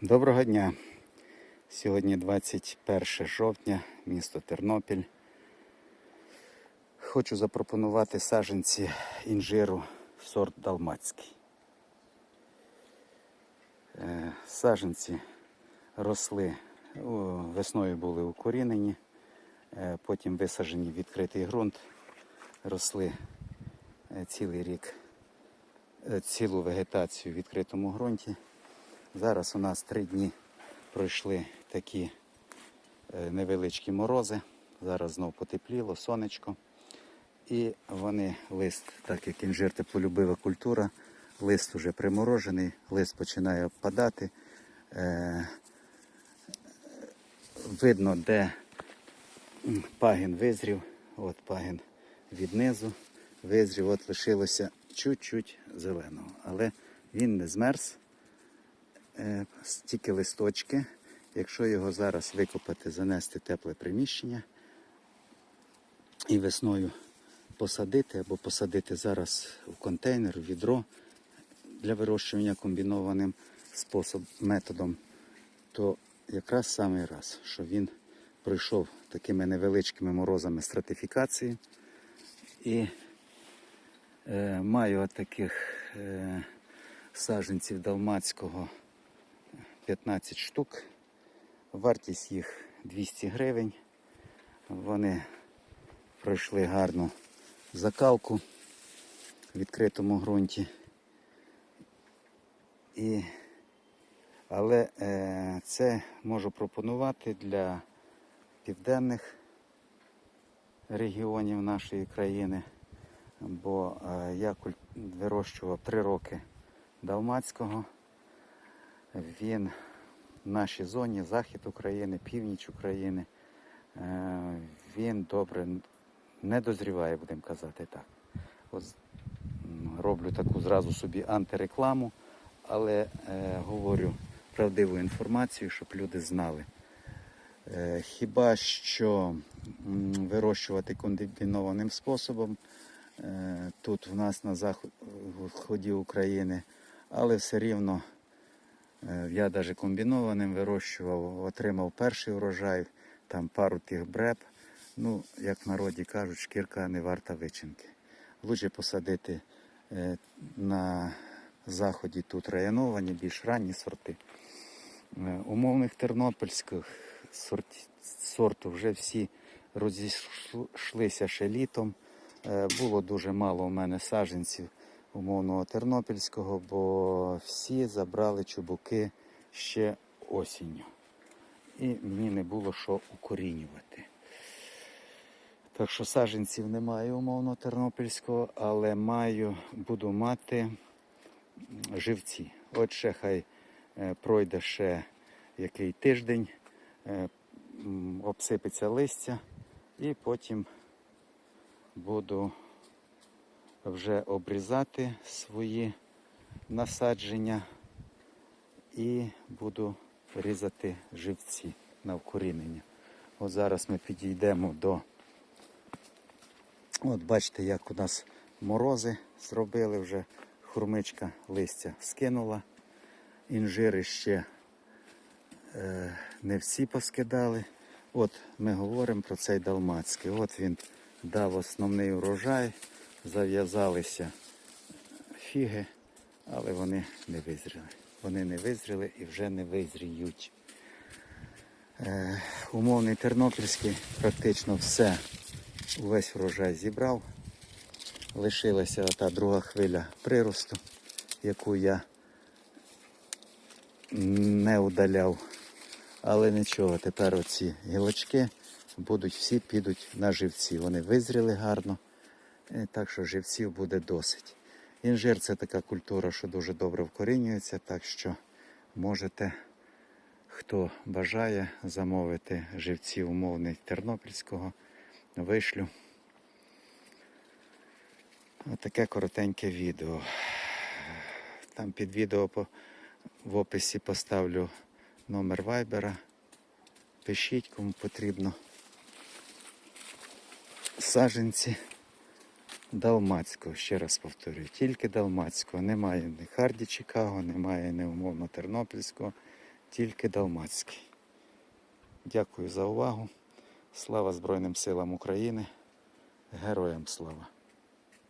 Доброго дня. Сьогодні 21 жовтня, місто Тернопіль. Хочу запропонувати саджанці інжиру сорт Далмацький. Е, Саджанці росли весною були укорінені, е, потім висаджені в відкритий ґрунт, росли е, цілий рік, цілу вегетацію в відкритому ґрунті. Зараз у нас три дні пройшли такі е, невеличкі морози. Зараз знов потепліло, сонечко. І вони, лист, так як інжир теплолюбива культура, лист уже приморожений, лист починає опадати. Е, видно, де пагін визрів, от пагін від низу визрів, от лишилося чуть-чуть зеленого. Але він не змерз, тільки листочки. Якщо його зараз викопати, занести тепле приміщення і весною посадити або посадити зараз в контейнер, в відро для вирощування комбінованим способ, методом, то якраз самий раз, що він пройшов такими невеличкими морозами стратифікації і е, маю таких е, саджанців далмацького 15 штук. Вартість їх 200 гривень. Вони пройшли гарну закалку в відкритому ґрунті. І, але е, це можу пропонувати для південних регіонів нашої країни, бо е, я вирощував три роки далмацького. Він в нашій зоні, захід України, північ України, е, він добре не дозріває, будемо казати так. Роблю таку зразу собі антирекламу, але е, говорю правдиву інформацію, щоб люди знали. Е, Хіба що вирощувати комбінованим способом тут в нас на заході України, але все рівно я навіть комбінованим вирощував, отримав перший урожай, там пару тих бреб. Ну, як в народі кажуть, шкірка не варта вичинки. Лучше посадити е, на заході тут районовані, більш ранні сорти. Е, Умовних тернопільських сорт, сорту вже всі розійшлися ще літом. Е, Було дуже мало у мене саджанців умовного тернопільського, бо всі забрали чубуки ще осінню. І мені не було що укорінювати. Так що саджанців немає умовно тернопільського, але маю, буду мати живці. От ще хай е, пройде ще який тиждень, е, обсипеться листя, і потім буду вже обрізати свої насадження і буду різати живці на вкорінення. От зараз ми підійдемо до. От бачите, як у нас морози зробили вже. Хурмичка листя скинула. Інжири ще е, не всі поскидали. От ми говоримо про цей далмацький. От він дав основний урожай, зав'язалися фіги, але вони не визріли. Вони не визріли і вже не визріють. Е, умовний тернопільський практично все, увесь врожай зібрав. Лишилася та друга хвиля приросту, яку я не удаляв. Але нічого, тепер оці гілочки будуть всі підуть на живці. Вони визріли гарно, так що живців буде досить. Інжир це така культура, що дуже добре вкорінюється, так що можете, хто бажає замовити живці умовний тернопільського, вишлю. Отаке коротеньке відео. Там під відео по, в описі поставлю номер вайбера. Пишіть, кому потрібно. Саженці Далмацького, ще раз повторюю, тільки Далмацького. Немає ні Харді Чикаго, немає ні умовно Тернопільського, тільки Далмацький. Дякую за увагу. Слава Збройним силам України. Героям слава!